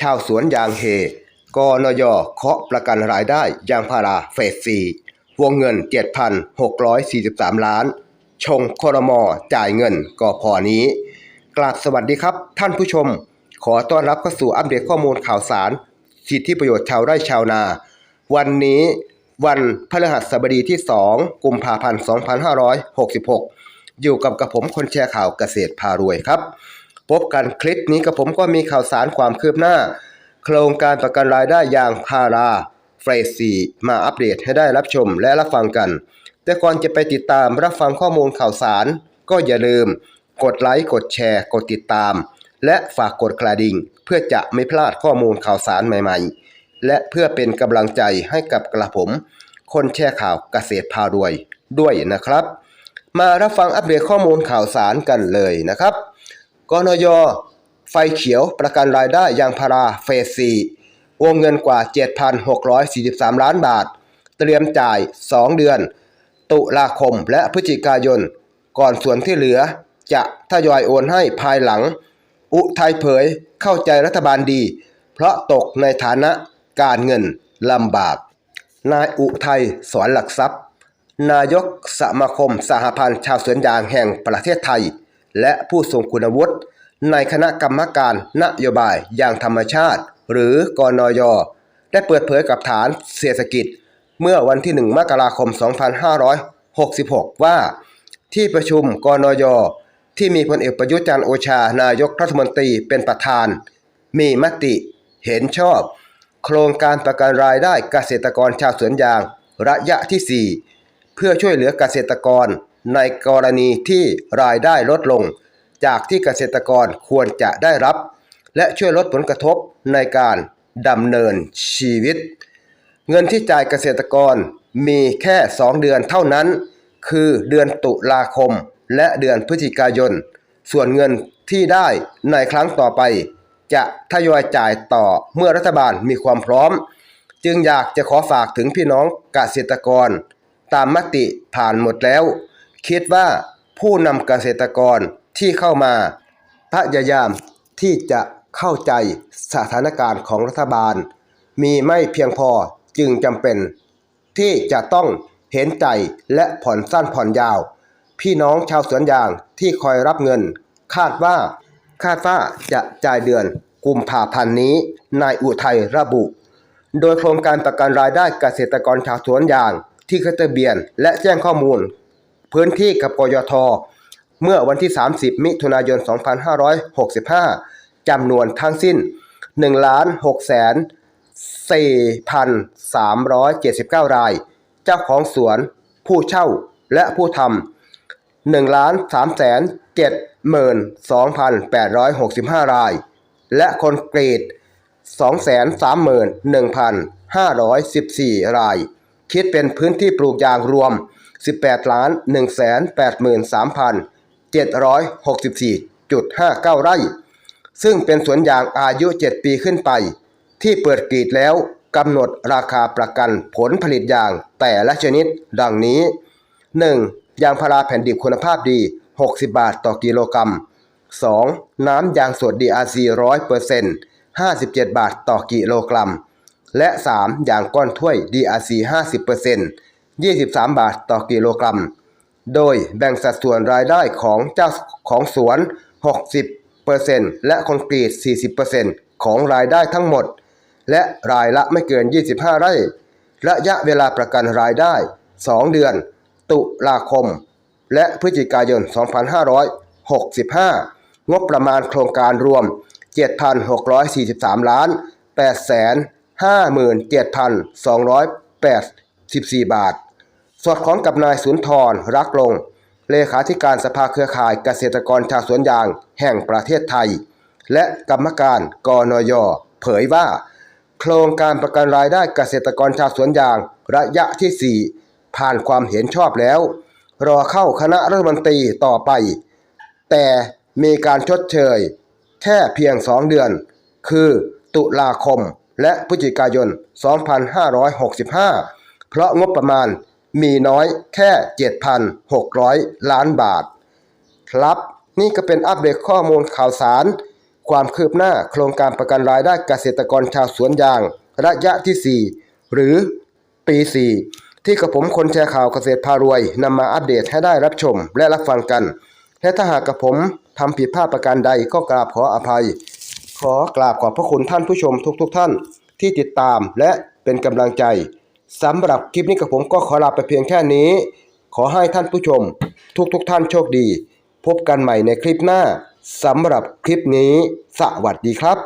ชาวสวนยางเฮกนยเคาะประกันรายได้ยางพาราเฟสซีวงเงิน 7,643 ล้าน ชงคอรมอจ่ายเงินก็พอนี้ กราบสวัสดีครับ ท่านผู้ชม ขอต้อนรับเข้าสู่อัปเดตข้อมูลข่าวสาร สิทธิประโยชน์ชาวไร่ชาวนา วันนี้วันพฤหัสบดีที่ 2 กุมภาพันธ์ 2566 อยู่กับกระผมคนแชร์ข่าวเกษตรพารวยครับ พบกันคลิปนี้กับผมก็มีข่าวสารความคืบหน้า โครงการประกันรายได้ยางพาราเฟรซีมาอัปเดตให้ได้รับชมและรับฟังกัน แต่ก่อนจะไปติดตามรับฟังข้อมูลข่าวสาร ก็อย่าลืม กดไลค์กดแชร์ กดติดตาม และฝากกดกระดิ่ง เพื่อจะไม่พลาดข้อมูลข่าวสารใหม่ๆ และเพื่อเป็นกำลังใจให้กับกระผม คนแชร์ข่าวเกษตรพารวยด้วยนะครับ มารับฟังอัปเดตข้อมูลข่าวสารกันเลยนะครับ กนยไฟเขียวประกันรายได้ยางพาราเฟสซีวงเงินกว่า 7,643 ล้านบาท เตรียมจ่าย 2 เดือน ตุลาคมและพฤศจิกายน ก่อนส่วนที่เหลือจะทยอยโอนให้ภายหลัง อุทัยเผยเข้าใจรัฐบาลดี เพราะตกในฐานะการเงินลำบาก นายอุทัยสอนหลักทรัพย์ นายกสมาคมสหพันธ์ชาวสวนยางแห่งประเทศไทย และผู้ทรงคุณวุฒิในคณะกรรมการนโยบายอย่างธรรมชาติ หรือกนยได้เปิดเผยกับฐานเศรษฐกิจ เมื่อวันที่ 1 มกราคม 2566 ว่า ที่ประชุมกนยที่มีพลเอกประยุทธ์จันโอชานายกรัฐมนตรีเป็นประธาน มีมติเห็นชอบ โครงการประกันรายได้เกษตรกรชาวสวนยางระยะที่ 4 เพื่อช่วยเหลือเกษตรกร ในกรณีที่รายได้ลดลง จากที่เกษตรกรควรจะได้รับ และช่วยลดผลกระทบในการดำเนินชีวิต เงินที่จ่ายเกษตรกรมีแค่ 2 เดือนเท่านั้น คือเดือนตุลาคมและเดือนพฤศจิกายน ส่วนเงินที่ได้ในครั้งต่อไป จะทยอยจ่ายต่อเมื่อรัฐบาลมีความพร้อม จึงอยากจะขอฝากถึงพี่น้องเกษตรกร ตามมติผ่านหมดแล้ว คิดว่าผู้นำเกษตรกรที่เข้ามา พยายามที่จะเข้าใจสถานการณ์ของรัฐบาล มีไม่เพียงพอจึงจำเป็น ที่จะต้องเห็นใจและผ่อนสั้นผ่อนยาว พี่น้องชาวสวนยางที่คอยรับเงิน คาดว่า คาดว่าจะจ่ายเดือนกุมภาพันธ์นี้นายอุทัยระบุ โดยโครงการประกันรายได้เกษตรกรชาวสวนยางที่ขึ้นทะเบียนและแจ้งข้อมูล พื้นที่กับกยท เมื่อวันที่ 30 มิถุนายน 2565จำนวนทั้งสิ้น1ล้าน6แสน4,379 ราย เจ้าของสวนผู้เช่าและผู้ทำ1ล้าน3แสน72,865ราย และคนกรีด231,514ราย คิดเป็นพื้นที่ปลูกยางรวม 18ล้าน183,764.59 ไร่ ซึ่งเป็นสวนยางอายุ 7 ปีขึ้นไป ที่เปิดกรีดแล้วกำหนดราคาประกันผลผลิตยางแต่ละชนิดดังนี้ 1. ยางพาราแผ่นดิบคุณภาพดี 60 บาทต่อกิโลกรัม 2. น้ำยางสด DRC 100% 57 บาทต่อกิโลกรัม และ 3. ยางก้อนถ้วย DRC 50% 23 บาทต่อกิโลกรัม โดยแบ่งสัดส่วนรายได้ของเจ้าของสวน 60%และคอนกรีต 40%ของรายได้ทั้งหมด และรายละไม่เกิน 25 ไร่ ระยะเวลาประกันรายได้ 2 เดือน ตุลาคม และพฤศจิกายน 2565 งบประมาณโครงการรวม 7,643 ล้าน8แสน57,284บาท สอดคล้องกับนายสุนทรรักลง เลขาธิการสภาเครือข่ายเกษตรกรชาวสวนยางแห่งประเทศไทย และกรรมการกนยเผยว่า โครงการประกันรายได้เกษตรกรชาวสวนยางระยะที่ 4 ผ่านความเห็นชอบแล้ว รอเข้าคณะรัฐมนตรีต่อไป แต่มีการชดเชย แค่เพียง2เดือน คือตุลาคมและพฤศจิกายน 2565 เพราะงบประมาณ มีน้อยแค่ 7,600 ล้านบาท ครับนี่ก็เป็นอัปเดตข้อมูลข่าวสาร ความคืบหน้าโครงการประกันรายได้เกษตรกรชาวสวนยาง ระยะที่ 4 หรือปี 4 ที่กระผมคนแชร์ข่าวเกษตรพารวยนำมาอัปเดตให้ได้รับชมและรับฟังกัน และถ้าหากกระผมทำผิดพลาดประการใดก็กราบขออภัย ขอกราบขอบพระคุณท่านผู้ชมทุกๆทท่านที่ติดตามและเป็นกำลังใจ สำหรับคลิปนี้กับผมก็ขอลาไปเพียงแค่นี้ ขอให้ท่านผู้ชม ทุกๆทท่านโชคดี พบกันใหม่ในคลิปหน้าสำหรับคลิปนี้ สวัสดีครับ